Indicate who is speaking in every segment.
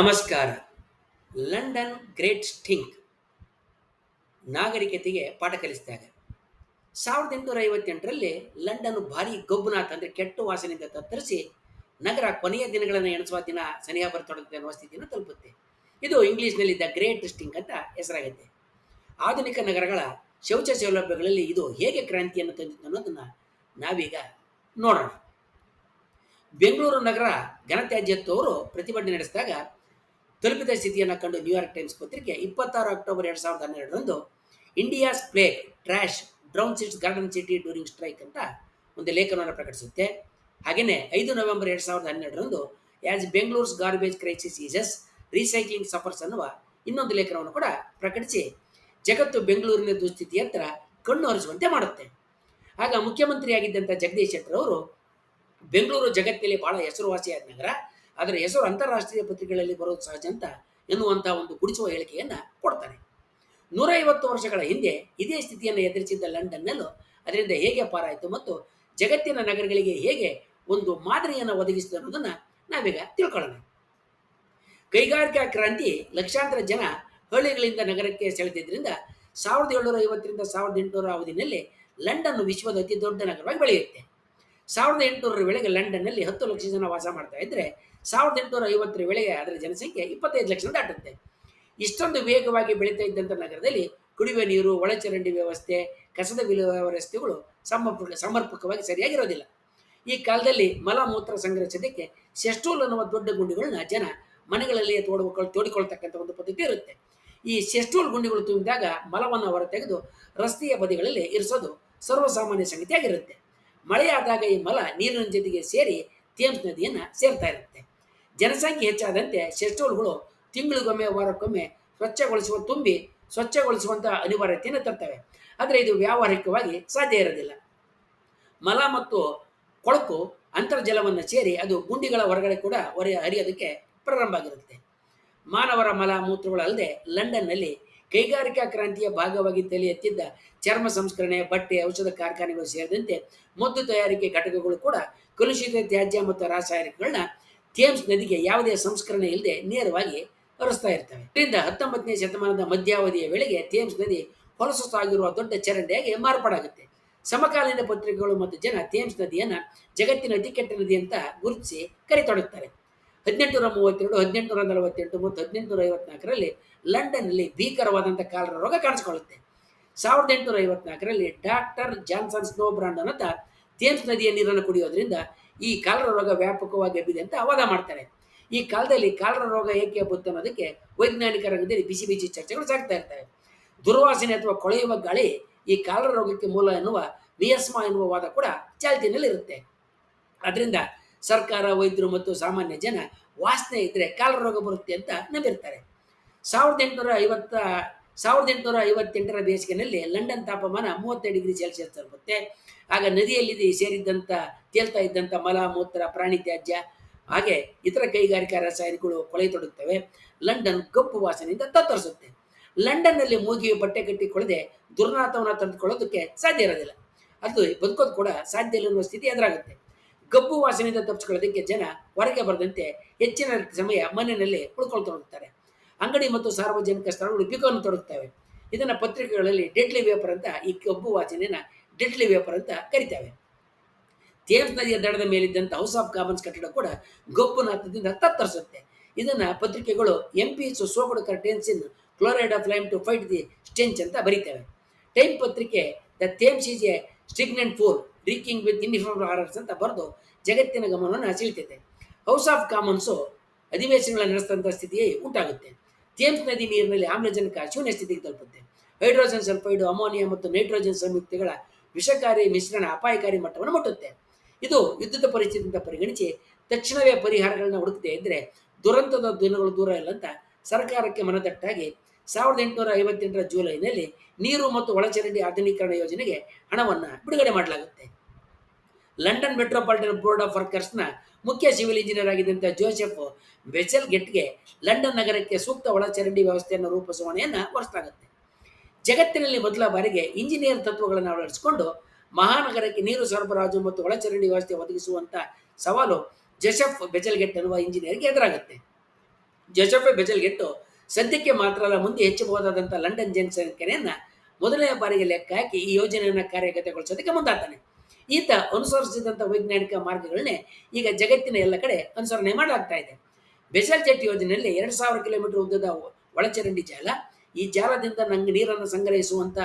Speaker 1: ನಮಸ್ಕಾರ. London great stink ನಾಗರಿಕತೆಗೆ ಪಾಠ ಕಲಿಸಿದಾಗ ಸಾವಿರದ ಎಂಟುನೂರ ಐವತ್ತೆಂಟರಲ್ಲಿ ಲಂಡನ್ ಭಾರಿ ಗೊಬ್ಬನಾಥ ಅಂದರೆ ಕೆಟ್ಟ ವಾಸನೆಯಿಂದ ತತ್ತರಿಸಿ ನಗರ ಕೊನೆಯ ದಿನಗಳನ್ನು ಎಣಿಸುವ ದಿನ ಸನಿಹ ಬರ್ತೊಡಗುತ್ತೆ ಅನ್ನುವ ಸ್ಥಿತಿಯನ್ನು ತಲುಪುತ್ತೆ. ಇದು ಇಂಗ್ಲೀಷ್ನಲ್ಲಿ ದ ಗ್ರೇಟ್ ಸ್ಟಿಂಕ್ ಅಂತ ಹೆಸರಾಗುತ್ತೆ. ಆಧುನಿಕ ನಗರಗಳ ಶೌಚ ಸೌಲಭ್ಯಗಳಲ್ಲಿ ಇದು ಹೇಗೆ ಕ್ರಾಂತಿಯನ್ನು ತಂದಿತ್ತು ಅನ್ನೋದನ್ನು ನಾವೀಗ ನೋಡೋಣ. ಬೆಂಗಳೂರು ನಗರ ಘನತ್ಯಾಜ್ಯತ್ವವರು ಪ್ರತಿಭಟನೆ ನಡೆಸಿದಾಗ ತಲುಪಿದ ಸ್ಥಿತಿಯನ್ನು ಕಂಡು ನ್ಯೂಯಾರ್ಕ್ ಟೈಮ್ಸ್ ಪತ್ರಿಕೆ ಇಪ್ಪತ್ತಾರು ಅಕ್ಟೋಬರ್ ಎರಡು ಸಾವಿರದ ಹನ್ನೆರಡರಂದು India's plague trash drowns its Garden City during strike ಅಂತ ಒಂದು ಲೇಖನವನ್ನು ಪ್ರಕಟಿಸುತ್ತೆ. ಹಾಗೆಯೇ ಐದು ನವೆಂಬರ್ ಎರಡು ಸಾವಿರದ ಹನ್ನೆರಡರಂದು as Bengaluru's garbage crisis eases recycling suffers ಅನ್ನುವ ಇನ್ನೊಂದು ಲೇಖನವನ್ನು ಕೂಡ ಪ್ರಕಟಿಸಿ ಜಗತ್ತು ಬೆಂಗಳೂರಿನ ದುಸ್ಥಿತಿ ಹತ್ರ ಕಣ್ಣು ಹರಿಸುವಂತೆ ಮಾಡುತ್ತೆ. ಆಗ ಮುಖ್ಯಮಂತ್ರಿಯಾಗಿದ್ದಂಥ ಜಗದೀಶ್ ಶೆಟ್ಟರ್ ಅವರು, ಬೆಂಗಳೂರು ಜಗತ್ತಿನಲ್ಲಿ ಬಹಳ ಹೆಸರುವಾಸಿಯಾದ ನಗರ ಅದರ ಹೆಸರು ಅಂತಾರಾಷ್ಟ್ರೀಯ ಪತ್ರಿಕೆಗಳಲ್ಲಿ ಬರೋದು ಸಹಜ ಅಂತ ಎನ್ನುವಂಥ ಒಂದು ಗುಡಿಸುವ ಹೇಳಿಕೆಯನ್ನು ಕೊಡ್ತಾರೆ. ನೂರೈವತ್ತು ವರ್ಷಗಳ ಹಿಂದೆ ಇದೇ ಸ್ಥಿತಿಯನ್ನು ಎದುರಿಸಿದ್ದ ಲಂಡನ್ನಲ್ಲೂ ಅದರಿಂದ ಹೇಗೆ ಪಾರಾಯಿತು ಮತ್ತು ಜಗತ್ತಿನ ನಗರಗಳಿಗೆ ಹೇಗೆ ಒಂದು ಮಾದರಿಯನ್ನು ಒದಗಿಸಿತು ಅನ್ನೋದನ್ನು ನಾವೀಗ ತಿಳ್ಕೊಳ್ಳೋಣ. ಕೈಗಾರಿಕಾ ಕ್ರಾಂತಿ ಲಕ್ಷಾಂತರ ಜನ ಹಳ್ಳಿಗಳಿಂದ ನಗರಕ್ಕೆ ಸೆಳೆದಿದ್ದರಿಂದ ಸಾವಿರದ ಏಳ್ನೂರ ಐವತ್ತರಿಂದ ಸಾವಿರದ ಎಂಟುನೂರ ಅವಧಿನಲ್ಲಿ ಲಂಡನ್ ವಿಶ್ವದ ಅತಿ ದೊಡ್ಡ ನಗರವಾಗಿ ಬೆಳೆಯುತ್ತೆ. ಸಾವಿರದ ಎಂಟುನೂರರ ವೇಳೆಗೆ ಲಂಡನ್ನಲ್ಲಿ ಹತ್ತು ಲಕ್ಷ ಜನ ವಾಸ ಮಾಡ್ತಾ ಇದ್ದರೆ ಸಾವಿರದ ಎಂಟುನೂರ ಐವತ್ತರ ವೇಳೆಗೆ ಅದರ ಜನಸಂಖ್ಯೆ ಇಪ್ಪತ್ತೈದು ಲಕ್ಷ ದಾಟುತ್ತೆ. ಇಷ್ಟೊಂದು ವೇಗವಾಗಿ ಬೆಳೀತಾ ಇದ್ದಂಥ ನಗರದಲ್ಲಿ ಕುಡಿಯುವ ನೀರು, ಒಳಚರಂಡಿ ವ್ಯವಸ್ಥೆ, ಕಸದ ವ್ಯವಸ್ಥೆಗಳು ಸಮರ್ಪಕ ಸಮರ್ಪಕವಾಗಿ ಸರಿಯಾಗಿರೋದಿಲ್ಲ. ಈ ಕಾಲದಲ್ಲಿ ಮಲ ಮೂತ್ರ ಸಂಗ್ರಹಿಸೋದಕ್ಕೆ ಸೆಸ್ಟೋಲ್ ಅನ್ನುವ ದೊಡ್ಡ ಗುಂಡಿಗಳನ್ನ ಜನ ಮನೆಗಳಲ್ಲಿ ತೋಡ್ಕೊಳ್ ತೋಡಿಕೊಳ್ತಕ್ಕಂಥ ಒಂದು ಪದ್ಧತಿ ಇರುತ್ತೆ. ಈ ಸೆಸ್ಟೋಲ್ ಗುಂಡಿಗಳು ತುಂಬಿದಾಗ ಮಲವನ್ನು ಹೊರತೆಗೆದು ರಸ್ತೆಯ ಬದಿಗಳಲ್ಲಿ ಇರಿಸೋದು ಸರ್ವಸಾಮಾನ್ಯ ಸಂಗತಿಯಾಗಿರುತ್ತೆ. ಮಳೆಯಾದಾಗ ಈ ಮಲ ನೀರಿನ ಜೊತೆಗೆ ಸೇರಿ ತೇಮ್ಸ್ ನದಿಯನ್ನು ಸೇರ್ತಾ ಇರುತ್ತೆ. ಜನಸಂಖ್ಯೆ ಹೆಚ್ಚಾದಂತೆ ಶೆಸ್ಟೋಲ್ಗಳು ತಿಂಗಳಿಗೊಮ್ಮೆ, ವಾರಕ್ಕೊಮ್ಮೆ ಸ್ವಚ್ಛಗೊಳಿಸುವ ತುಂಬಿ ಸ್ವಚ್ಛಗೊಳಿಸುವಂಥ ಅನಿವಾರ್ಯತೆಯನ್ನು ತರ್ತವೆ. ಆದರೆ ಇದು ವ್ಯಾವಹಾರಿಕವಾಗಿ ಸಾಧ್ಯ ಇರೋದಿಲ್ಲ. ಮಲ ಮತ್ತು ಕೊಳಕು ಅಂತರ್ಜಲವನ್ನು ಸೇರಿ ಅದು ಗುಂಡಿಗಳ ಹೊರಗಡೆ ಕೂಡ ಹೊರ ಹರಿಯೋದಕ್ಕೆ ಪ್ರಾರಂಭ ಆಗಿರುತ್ತೆ. ಮಾನವರ ಮಲ ಮೂತ್ರಗಳಲ್ಲದೆ ಲಂಡನ್ನಲ್ಲಿ ಕೈಗಾರಿಕಾ ಕ್ರಾಂತಿಯ ಭಾಗವಾಗಿ ತಲೆ ಎತ್ತಿದ್ದ ಚರ್ಮ ಸಂಸ್ಕರಣೆ, ಬಟ್ಟೆ, ಔಷಧ ಕಾರ್ಖಾನೆಗಳು ಸೇರಿದಂತೆ ಮದ್ದು ತಯಾರಿಕೆ ಘಟಕಗಳು ಕೂಡ ಕಲುಷಿತ ತ್ಯಾಜ್ಯ ಮತ್ತು ರಾಸಾಯನಿಕಗಳನ್ನ ಥೇಮ್ಸ್ ನದಿಗೆ ಯಾವುದೇ ಸಂಸ್ಕರಣೆ ಇಲ್ಲದೆ ನೇರವಾಗಿ ಹರಿಸ್ತಾ ಇರ್ತವೆ. ಇದರಿಂದ ಹತ್ತೊಂಬತ್ತನೇ ಶತಮಾನದ ಮಧ್ಯಾವಧಿಯ ವೇಳೆಗೆ ಥೇಮ್ಸ್ ನದಿ ಹೊಲಸು ಸಾಗಿರುವ ದೊಡ್ಡ ಚರಂಡಿಯಾಗಿ ಮಾರ್ಪಾಡಾಗುತ್ತೆ. ಸಮಕಾಲೀನ ಪತ್ರಿಕೆಗಳು ಮತ್ತು ಜನ ಥೇಮ್ಸ್ ನದಿಯನ್ನು ಜಗತ್ತಿನ ಅತಿ ಕೆಟ್ಟ ನದಿ ಅಂತ ಗುರುತಿಸಿ ಕರೆತೊಡಗ್ತಾರೆ. ಹದಿನೆಂಟುನೂರ ಮೂವತ್ತೆರಡು, ಹದಿನೆಂಟುನೂರ ನಲವತ್ತೆಂಟು ಮತ್ತು ಹದಿನೆಂಟುನೂರ ಐವತ್ನಾಲ್ಕರಲ್ಲಿ ಲಂಡನ್ನಲ್ಲಿ ಭೀಕರವಾದಂಥ ಕಾಲರ ರೋಗ ಕಾಣಿಸಿಕೊಳ್ಳುತ್ತೆ. ಸಾವಿರದ ಎಂಟುನೂರ ಐವತ್ನಾಲ್ಕರಲ್ಲಿ doctor Johnson Snow brand Thames ನದಿಯ ನೀರನ್ನು ಕುಡಿಯೋದ್ರಿಂದ ಈ ಕಾಲರ ರೋಗ ವ್ಯಾಪಕವಾಗಿ ಹಬ್ಬಿದೆ ಅಂತ ವಾದ ಮಾಡ್ತಾರೆ. ಈ ಕಾಲದಲ್ಲಿ ಕಾಲರ ರೋಗ ಏಕೆ ಹಬ್ಬುತ್ತೆ ಅನ್ನೋದಕ್ಕೆ ವೈಜ್ಞಾನಿಕ ರಂಗದಲ್ಲಿ ಬಿಸಿ ಬಿಸಿ ಚರ್ಚೆಗಳು ಸಾಗ್ತಾ ಇರ್ತವೆ. ದುರ್ವಾಸನೆ ಅಥವಾ ಕೊಳೆಯುವ ಗಾಳಿ ಈ ಕಾಲರ ರೋಗಕ್ಕೆ ಮೂಲ ಎನ್ನುವ ನಿಯಸ್ಮ ಎನ್ನುವ ವಾದ ಕೂಡ ಚಾಲ್ತಿನಲ್ಲಿರುತ್ತೆ ಅದರಿಂದ ಸರ್ಕಾರ, ವೈದ್ಯರು ಮತ್ತು ಸಾಮಾನ್ಯ ಜನ ವಾಸನೆ ಇದ್ದರೆ ಕಾಲರೋಗ ಬರುತ್ತೆ ಅಂತ ನಂಬಿರ್ತಾರೆ ಸಾವಿರದ ಎಂಟುನೂರ ಐವತ್ತ, ಸಾವಿರದ ಎಂಟುನೂರ ಐವತ್ತೆಂಟರ ಬೇಸಿಗೆನಲ್ಲಿ ಲಂಡನ್ ತಾಪಮಾನ ಮೂವತ್ತೈದು ಡಿಗ್ರಿ ಸೆಲ್ಸಿಯಸ್ ತರುತ್ತೆ ಆಗ ನದಿಯಲ್ಲಿ ಸೇರಿದ್ದಂಥ ತೇಲ್ತಾ ಇದ್ದಂಥ ಮಲ, ಮೂತ್ರ, ಪ್ರಾಣಿ ತ್ಯಾಜ್ಯ, ಹಾಗೆ ಇತರ ಕೈಗಾರಿಕಾ ರಾಸಾಯನಿಕಗಳು ಕೊಳೆತೊಡುತ್ತವೆ ಲಂಡನ್ ಕಪ್ಪು ವಾಸನೆಯಿಂದ ತತ್ತರಿಸುತ್ತೆ. ಲಂಡನ್ನಲ್ಲಿ ಮೂಗಿಯು ಬಟ್ಟೆ ಕಟ್ಟಿ ಕೊಳದೆ ದುರ್ನಾಥವನ್ನು ತಂದುಕೊಳ್ಳೋದಕ್ಕೆ ಸಾಧ್ಯ ಇರೋದಿಲ್ಲ. ಅದು ಬದುಕೋದು ಕೂಡ ಸಾಧ್ಯ ಇಲ್ಲ ಅನ್ನುವ ಸ್ಥಿತಿ ಎದುರಾಗುತ್ತೆ. ಗಬ್ಬು ವಾಸನೆಯಿಂದ ತಪ್ಪಿಸ್ಕೊಳ್ಳೋದಕ್ಕೆ ಜನ ಹೊರಗೆ ಬರದಂತೆ ಹೆಚ್ಚಿನ ಸಮಯ ಮನೆಯಲ್ಲಿ ಉಳ್ಕೊಳ್ತೊಡಗುತ್ತಾರೆ ಅಂಗಡಿ ಮತ್ತು ಸಾರ್ವಜನಿಕ ಸ್ಥಳಗಳು ಬಿಗುವನ್ನು ತೊಡಗುತ್ತವೆ ಇದನ್ನು ಪತ್ರಿಕೆಗಳಲ್ಲಿ ಡೆಡ್ಲಿ ವೇಪರ್ ಅಂತ ಈ ಕಬ್ಬು ವಾಸನೆಯನ್ನು ಡೆಡ್ಲಿ ವೇಪರ್ ಅಂತ ಕರಿತೇವೆ. ಥೇಮ್ಸ್ ನದಿಯ ದಡದ ಮೇಲಿದ್ದಂಥ ಹೌಸ್ ಆಫ್ ಕಾಮನ್ಸ್ ಕಟ್ಟಡ ಕೂಡ ಗಬ್ಬು ನಾಥದಿಂದ ತತ್ತರಿಸುತ್ತೆ. ಇದನ್ನು ಪತ್ರಿಕೆಗಳು M P soaked curtains in chloride of lime to fight the stench ಅಂತ ಬರೀತೇವೆ. ಟೈಮ್ ಪತ್ರಿಕೆ the Thames is a stagnant for reeking with inform horrors ಅಂತ ಬರೆದು ಜಗತ್ತಿನ ಗಮನವನ್ನು ಸೆಳಿತೈತೆ ಹೌಸ್ ಆಫ್ ಕಾಮನ್ಸು ಅಧಿವೇಶನಗಳ ನಡೆಸಿದಂಥ ಸ್ಥಿತಿಯೇ ಉಂಟಾಗುತ್ತೆ ಥೇಮ್ಸ್ ನದಿ ನೀರಿನಲ್ಲಿ ಆಮ್ಲಜನಕ ಶೂನ್ಯ ಸ್ಥಿತಿಗೆ ತಲುಪುತ್ತೆ. ಹೈಡ್ರೋಜನ್ ಸಲ್ಫೈಡ್ ಅಮೋನಿಯಾ ಮತ್ತು ನೈಟ್ರೋಜನ್ ಸಂಯುಕ್ತಗಳ ವಿಷಕಾರಿ ಮಿಶ್ರಣ ಅಪಾಯಕಾರಿ ಮಟ್ಟವನ್ನು ಮುಟ್ಟುತ್ತೆ. ಇದು ಯುದ್ಧದ ಪರಿಸ್ಥಿತಿಯಿಂದ ಪರಿಗಣಿಸಿ ತಕ್ಷಣವೇ ಪರಿಹಾರಗಳನ್ನು ಹುಡುಕದೆ ಇದ್ದರೆ ದುರಂತದ ದಿನಗಳು ದೂರ ಇಲ್ಲ ಅಂತ ಸರ್ಕಾರಕ್ಕೆ ಮನದಟ್ಟಾಗಿ ಸಾವಿರದ ಎಂಟುನೂರ ಐವತ್ತೆಂಟರ ಜುಲೈನಲ್ಲಿ ನೀರು ಮತ್ತು ಒಳಚರಂಡಿ ಆಧುನೀಕರಣ ಯೋಜನೆಗೆ ಹಣವನ್ನು ಬಿಡುಗಡೆ ಮಾಡಲಾಗುತ್ತೆ. ಲಂಡನ್ ಮೆಟ್ರೋಪಾಲಿಟನ್ ಬೋರ್ಡ್ ಆಫ್ ವರ್ಕರ್ಸ್ನ ಮುಖ್ಯ ಸಿವಿಲ್ ಇಂಜಿನಿಯರ್ ಆಗಿದ್ದಂಥ ಜೋಸೆಫ್ ಬೆಚಲ್ ಗೆಟ್ಗೆ ಲಂಡನ್ ನಗರಕ್ಕೆ ಸೂಕ್ತ ಒಳಚರಂಡಿ ವ್ಯವಸ್ಥೆಯನ್ನು ರೂಪಿಸುವ ಹೊಣೆಯನ್ನು ಜಗತ್ತಿನಲ್ಲಿ ಮೊದಲ ಬಾರಿಗೆ ಇಂಜಿನಿಯರ್ ತತ್ವಗಳನ್ನು ಅಳವಡಿಸಿಕೊಂಡು ಮಹಾನಗರಕ್ಕೆ ನೀರು ಸರಬರಾಜು ಮತ್ತು ಒಳಚರಂಡಿ ವ್ಯವಸ್ಥೆ ಒದಗಿಸುವಂಥ ಸವಾಲು ಜೋಸೆಫ್ ಬೆಜಲ್ಗೆಟ್ ಅನ್ನುವ ಇಂಜಿನಿಯರ್ಗೆ ಎದುರಾಗುತ್ತೆ. ಜೋಸೆಫ್ ಬೆಜಲ್ಗೆಟ್ಟು ಸದ್ಯಕ್ಕೆ ಮಾತ್ರ ಅಲ್ಲ, ಮುಂದೆ ಹೆಚ್ಚಬಹುದಾದಂಥ ಲಂಡನ್ ಜನಸಂಖ್ಯೆಯನ್ನು ಮೊದಲನೇ ಬಾರಿಗೆ ಲೆಕ್ಕ ಹಾಕಿ ಈ ಯೋಜನೆಯನ್ನು ಕಾರ್ಯಗತಗೊಳಿಸೋದಕ್ಕೆ ಮುಂದಾಗ್ತಾನೆ. ಈತ ಅನುಸರಿಸಿದಂಥ ವೈಜ್ಞಾನಿಕ ಮಾರ್ಗಗಳನ್ನೇ ಈಗ ಜಗತ್ತಿನ ಎಲ್ಲ ಕಡೆ ಅನುಸರಣೆ ಮಾಡಲಾಗ್ತಾ ಇದೆ. ಬೆಸಲ್ ಜೆಟ್ ಯೋಜನೆಯಲ್ಲಿ ಎರಡು ಸಾವಿರ ಕಿಲೋಮೀಟರ್ ಉದ್ದದ ಒಳಚರಂಡಿ ಜಾಲ, ಈ ಜಾಲದಿಂದ ನಂಗೆ ನೀರನ್ನು ಸಂಗ್ರಹಿಸುವಂಥ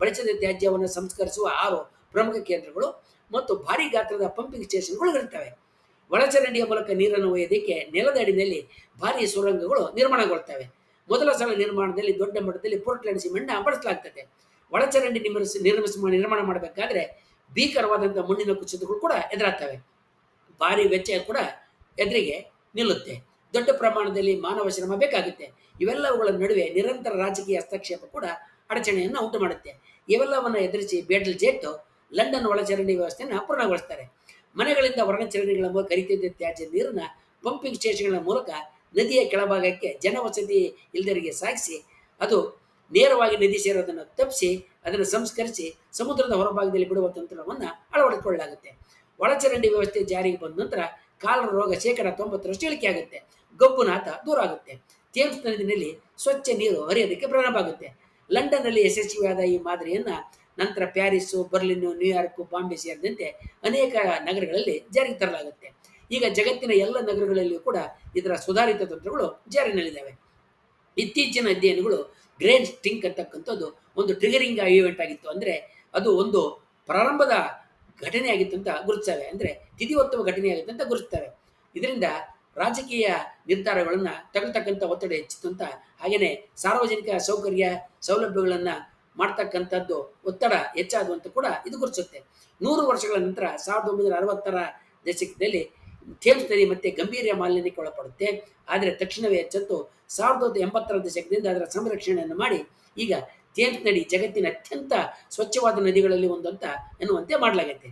Speaker 1: ಬಳಸಿದ ತ್ಯಾಜ್ಯವನ್ನು ಸಂಸ್ಕರಿಸುವ ಆರು ಪ್ರಮುಖ ಕೇಂದ್ರಗಳು ಮತ್ತು ಭಾರಿ ಗಾತ್ರದ ಪಂಪಿಂಗ್ ಸ್ಟೇಷನ್ಗಳು ಇರ್ತವೆ ಒಳಚರಂಡಿಯ ಮೂಲಕ ನೀರನ್ನು ಒಯ್ಯೋದಕ್ಕೆ ನೆಲದ ಅಡಿನಲ್ಲಿ ಭಾರಿ ಸುರಂಗಗಳು ನಿರ್ಮಾಣಗೊಳ್ತವೆ. ಮೊದಲ ಸಲ ನಿರ್ಮಾಣದಲ್ಲಿ, ದೊಡ್ಡ ಮಟ್ಟದಲ್ಲಿ ಪೋರ್ಟ್ಲ್ಯಾಂಡ್ ಸಿಮೆಂಟ್ನ ಬಳಸಲಾಗ್ತದೆ ಒಳಚರಂಡಿ ನಿರ್ಮಿಸಿ ನಿರ್ಮಿಸಿ ನಿರ್ಮಾಣ ಮಾಡಬೇಕಾದ್ರೆ ಭೀಕರವಾದಂಥ ಮಣ್ಣಿನ ಕುಸಿತಗಳು ಕೂಡ ಎದುರಾಗ್ತವೆ. ಭಾರಿ ವೆಚ್ಚ ಕೂಡ ಎದುರಿಗೆ ನಿಲ್ಲುತ್ತೆ. ದೊಡ್ಡ ಪ್ರಮಾಣದಲ್ಲಿ ಮಾನವ ಶ್ರಮ ಬೇಕಾಗುತ್ತೆ. ಇವೆಲ್ಲವುಗಳ ನಡುವೆ ನಿರಂತರ ರಾಜಕೀಯ ಹಸ್ತಕ್ಷೇಪ ಕೂಡ ಅಡಚಣೆಯನ್ನು ಉಂಟು ಮಾಡುತ್ತೆ. ಇವೆಲ್ಲವನ್ನು ಎದುರಿಸಿ ಬೇಡಲ್ ಜೇಟ್ಟು ಲಂಡನ್ ಒಳಚರಂಡಿ ವ್ಯವಸ್ಥೆಯನ್ನು ಪೂರ್ಣಗೊಳಿಸ್ತಾರೆ ಮನೆಗಳಿಂದ ಒಳಚರಂಡಿಗಳ ಮೂಲಕ ಹರಿತಿದ್ದ ತ್ಯಾಜ್ಯ ನೀರನ್ನು ಪಂಪಿಂಗ್ ಸ್ಟೇಷನ್ಗಳ ಮೂಲಕ ನದಿಯ ಕೆಳಭಾಗಕ್ಕೆ ಜನವಸತಿ ಇಲ್ದರಿಗೆ ಸಾಗಿಸಿ, ಅದು ನೇರವಾಗಿ ನದಿ ಸೇರೋದನ್ನು ತಪ್ಪಿಸಿ, ಅದನ್ನು ಸಂಸ್ಕರಿಸಿ ಸಮುದ್ರದ ಹೊರಭಾಗದಲ್ಲಿ ಬಿಡುವ ತಂತ್ರವನ್ನು ಅಳವಡಿಸಿಕೊಳ್ಳಲಾಗುತ್ತೆ. ಒಳಚರಂಡಿ ವ್ಯವಸ್ಥೆ ಜಾರಿಗೆ ಬಂದ ನಂತರ ಕಾಲರ ರೋಗ ಶೇಕಡ ತೊಂಬತ್ತರಷ್ಟು ಇಳಿಕೆ ಆಗುತ್ತೆ. ಗಬ್ಬುನಾಥ ದೂರ ಆಗುತ್ತೆ. ಥೇಮ್ಸ್ ನದಿನಲ್ಲಿ ಸ್ವಚ್ಛ ನೀರು ಹರಿಯೋದಕ್ಕೆ ಪ್ರಾರಂಭ ಆಗುತ್ತೆ. ಲಂಡನ್ನಲ್ಲಿ ಯಶಸ್ವಿಯಾದ ಈ ಮಾದರಿಯನ್ನು ನಂತರ ಪ್ಯಾರಿಸ್ಸು ಬರ್ಲಿನ್ನು, ನ್ಯೂಯಾರ್ಕು, ಬಾಂಬೆ ಸೇರಿದಂತೆ ಅನೇಕ ನಗರಗಳಲ್ಲಿ ಜಾರಿಗೆ ತರಲಾಗುತ್ತೆ. ಈಗ ಜಗತ್ತಿನ ಎಲ್ಲ ನಗರಗಳಲ್ಲಿಯೂ ಕೂಡ ಇದರ ಸುಧಾರಿತ ತಂತ್ರಗಳು ಜಾರಿನಲ್ಲಿದ್ದಾವೆ. ಇತ್ತೀಚಿನ ಅಧ್ಯಯನಗಳು ಗ್ರೇನ್ ಸ್ಟಿಂಕ್ ಅಂತಕ್ಕಂಥದ್ದು ಒಂದು ಟ್ರಿಗರಿಂಗ್ ಈವೆಂಟ್ ಆಗಿತ್ತು ಅಂದರೆ ಅದು ಒಂದು ಪ್ರಾರಂಭದ ಘಟನೆ ಆಗಿತ್ತು ಅಂತ ಗುರುತಿಸ್ತವೆ. ಅಂದರೆ ತಿಥಿವತ್ತುವ ಘಟನೆ ಆಗಿತ್ತು ಅಂತ ಗುರುತಿಸ್ತವೆ. ಇದರಿಂದ ರಾಜಕೀಯ ನಿರ್ಧಾರಗಳನ್ನು ತಗೊಳ್ತಕ್ಕಂಥ ಒತ್ತಡ ಹೆಚ್ಚಿತ್ತು ಅಂತ ಹಾಗೆಯೇ ಸಾರ್ವಜನಿಕ ಸೌಕರ್ಯ ಸೌಲಭ್ಯಗಳನ್ನು ಮಾಡ್ತಕ್ಕಂಥದ್ದು ಒತ್ತಡ ಹೆಚ್ಚಾದಂತ ಕೂಡ ಇದು ಗುರುತಿಸುತ್ತೆ. ನೂರು ವರ್ಷಗಳ ನಂತರ ಸಾವಿರದ ಒಂಬೈನೂರ ಅರವತ್ತರ ದಶಕದಲ್ಲಿ ನದಿ ಮತ್ತೆ ಗಂಭೀರ ಮಾಲಿನ್ಯಕ್ಕೆ ಒಳಪಡುತ್ತೆ. ಆದರೆ ತಕ್ಷಣವೇ ಎಚ್ಚೆತ್ತು ಸಾವಿರದ ಎಂಬತ್ತರ ದಶಕದಿಂದ ಅದರ ಸಂರಕ್ಷಣೆಯನ್ನು ಮಾಡಿ ಈಗ ಥೇಮ್ಸ್ ನದಿ ಜಗತ್ತಿನ ಅತ್ಯಂತ ಸ್ವಚ್ಛವಾದ ನದಿಗಳಲ್ಲಿ ಒಂದು ಅಂತ ಎನ್ನುವಂತೆ ಮಾಡಲಾಗುತ್ತೆ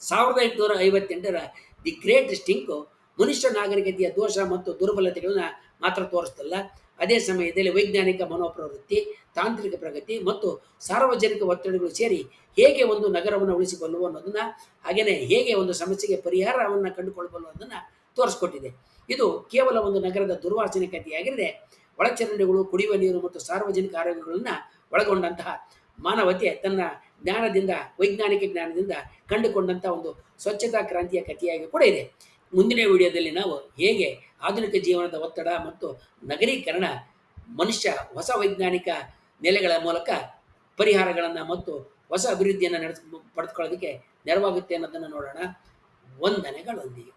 Speaker 1: ಸಾವಿರದ ಎಂಟುನೂರ ಐವತ್ತೆಂಟರ ದಿ ಗ್ರೇಟ್ ಸ್ಟಿಂಕು ಮನುಷ್ಯ ನಾಗರಿಕತೆಯ ದೋಷ ಮತ್ತು ದುರ್ಬಲತೆಗಳನ್ನ ಮಾತ್ರ ತೋರಿಸ್ತಲ್ಲ. ಅದೇ ಸಮಯದಲ್ಲಿ ವೈಜ್ಞಾನಿಕ ಮನೋಪ್ರವೃತ್ತಿ, ತಾಂತ್ರಿಕ ಪ್ರಗತಿ ಮತ್ತು ಸಾರ್ವಜನಿಕ ಒತ್ತಡಗಳು ಸೇರಿ ಹೇಗೆ ಒಂದು ನಗರವನ್ನು ಉಳಿಸಿಕೊಳ್ಳುವ ಅನ್ನೋದನ್ನು ಹಾಗೆಯೇ ಹೇಗೆ ಒಂದು ಸಮಸ್ಯೆಗೆ ಪರಿಹಾರವನ್ನು ಕಂಡುಕೊಳ್ಳಬಲ್ಲ ಅನ್ನೋದನ್ನು ತೋರಿಸ್ಕೊಟ್ಟಿದೆ. ಇದು ಕೇವಲ ಒಂದು ನಗರದ ದುರ್ವಾಸನೆ ಕಥೆಯಾಗಿದೆ ಒಳಚರಂಡಿಗಳು, ಕುಡಿಯುವ ನೀರು ಮತ್ತು ಸಾರ್ವಜನಿಕ ಆರೋಗ್ಯಗಳನ್ನ ಒಳಗೊಂಡಂತಹ ಮಾನವತೆ ತನ್ನ ಜ್ಞಾನದಿಂದ, ವೈಜ್ಞಾನಿಕ ಜ್ಞಾನದಿಂದ ಕಂಡುಕೊಂಡಂಥ ಒಂದು ಸ್ವಚ್ಛತಾ ಕ್ರಾಂತಿಯ ಕಥೆಯಾಗಿ ಕೂಡ ಇದೆ. ಮುಂದಿನ ವಿಡಿಯೋದಲ್ಲಿ ನಾವು ಹೇಗೆ ಆಧುನಿಕ ಜೀವನದ ಒತ್ತಡ ಮತ್ತು ನಗರೀಕರಣ, ಮನುಷ್ಯ ಹೊಸ ವೈಜ್ಞಾನಿಕ ನೆಲೆಗಳ ಮೂಲಕ ಪರಿಹಾರಗಳನ್ನು ಮತ್ತು ಹೊಸ ಅಭಿವೃದ್ಧಿಯನ್ನು ನಡೆಸ್, ಪಡೆದುಕೊಳ್ಳೋದಕ್ಕೆ ನೆರವಾಗುತ್ತೆ ಅನ್ನೋದನ್ನು ನೋಡೋಣ. ವಂದನೆಗಳೊಂದಿಗೆ.